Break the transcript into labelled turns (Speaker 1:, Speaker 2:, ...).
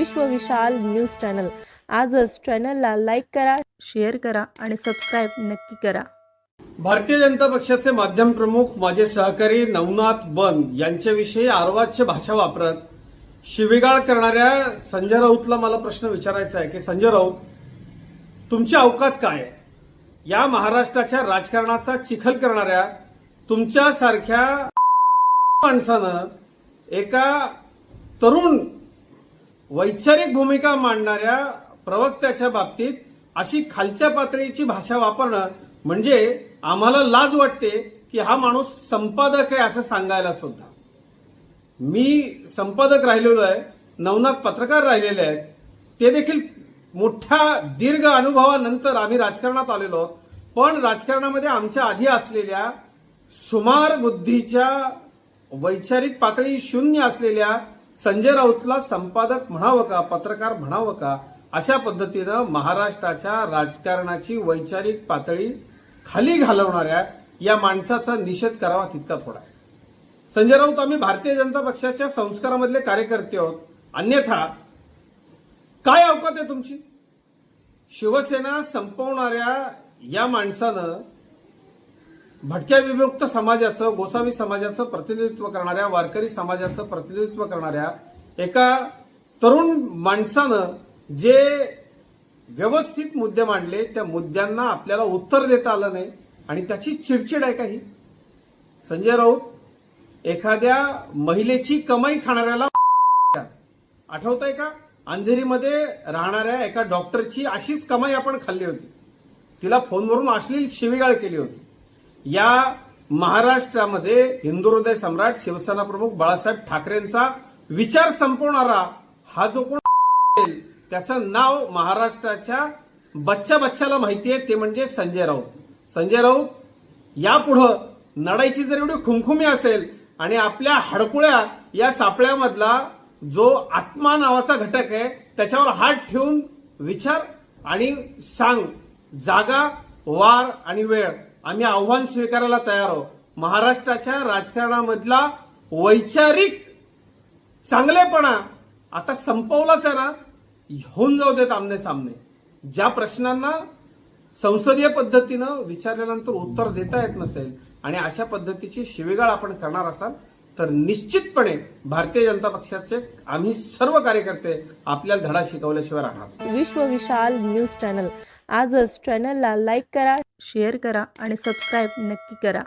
Speaker 1: विश्व विशाल news channel. आजच चॅनलला लाईक करा शेअर करा आणि सबस्क्राईब नक्की करा.
Speaker 2: भारतीय जनता पक्षाचे माध्यम प्रमुख माझे सहकारी नवनाथ बन यांच्याविषयी आर्वाच्य भाषा वापरत शिवीगाळ करणाऱ्या संजय राऊतला मला प्रश्न विचारायचा आहे की संजय राऊत तुमची अवकात काय आहे? या महाराष्ट्राच्या राजकारणाचा चिखल करणाऱ्या तुमच्यासारख्या माणसानं एका तरुण वैचारिक भूमिका मांडणाऱ्या प्रवक्त्याच्या बाबतीत अशी खालच्या पातळीची भाषा वापरणं म्हणजे आम्हाला लाज वाटते की हा माणूस संपादक आहे असं सांगायला सुद्धा. मी संपादक राहिलेलो आहे नवनाथ पत्रकार राहिलेले आहेत. ते देखील मोठ्या दीर्घ अनुभवानंतर आम्ही राजकारणात आलेलो. आहोत पण राजकारणामध्ये आमच्या आधी असलेल्या सुमार बुद्धीच्या वैचारिक पातळी शून्य असलेल्या संजय राऊतला संपादक म्हणावं का पत्रकार म्हणावं का अशा पद्धतीनं महाराष्ट्राच्या राजकारणाची वैचारिक पातळी खाली घालवणाऱ्या या माणसाचा निषेध करावा तितका थोडा आहे. संजय राऊत आम्ही भारतीय जनता पक्षाच्या संस्कारामधले कार्यकर्ते आहोत. अन्यथा काय अवकात आहे तुमची? शिवसेना संपवणाऱ्या या माणसानं भटक्या विमुक्त समाजाचं गोसावी समाजाचं प्रतिनिधित्व करणाऱ्या वारकरी समाजाचं प्रतिनिधित्व करणाऱ्या एका तरुण माणसानं जे व्यवस्थित मुद्दे मांडले त्या मुद्द्यांना आपल्याला उत्तर देता आलं नाही आणि त्याची चिडचिड आहे काही. संजय राऊत एखाद्या महिलेची कमाई खाणाऱ्याला आठवत आहे का? अंधेरीमध्ये राहणाऱ्या एका डॉक्टरची अशीच कमाई आपण खाल्ली होती. तिला फोनवरून अश्लील शिवीगाळ केली होती. या महाराष्ट्रामध्ये हिंदू हृदय सम्राट शिवसेना प्रमुख बाळासाहेब ठाकरेंचा विचार संपवणारा हा जो कोण त्याचं नाव महाराष्ट्राच्या बच्चा बच्चाला माहिती आहे ते म्हणजे संजय राऊत. संजय राऊत यापुढं लढाईची जर एवढी खुमखुमी असेल आणि आपल्या हडकुळ्या या सापळ्यामधला जो आत्मा नावाचा घटक आहे त्याच्यावर हात ठेवून विचार आणि सांग. जागा वार आणि वेळ. आम्ही आव्हान स्वीकारायला तयार आहोत. महाराष्ट्राच्या राजकारणामधला वैचारिक चांगलेपणा आता संपवलाच आहे ना होऊन जाऊ देत आमने सामने. ज्या प्रश्नांना संसदीय पद्धतीनं विचारल्यानंतर उत्तर देता येत नसेल आणि अशा पद्धतीची शिवेगाळ आपण करणार असाल तर निश्चितपणे भारतीय जनता पक्षाचे आम्ही सर्व कार्यकर्ते आपल्याला धडा शिकवल्याशिवाय राहणार
Speaker 1: विश्व विशाल न्यूज चॅनल. आजच चॅनलला लाईक करा शेअर करा आणि सबस्क्राईब नक्की करा.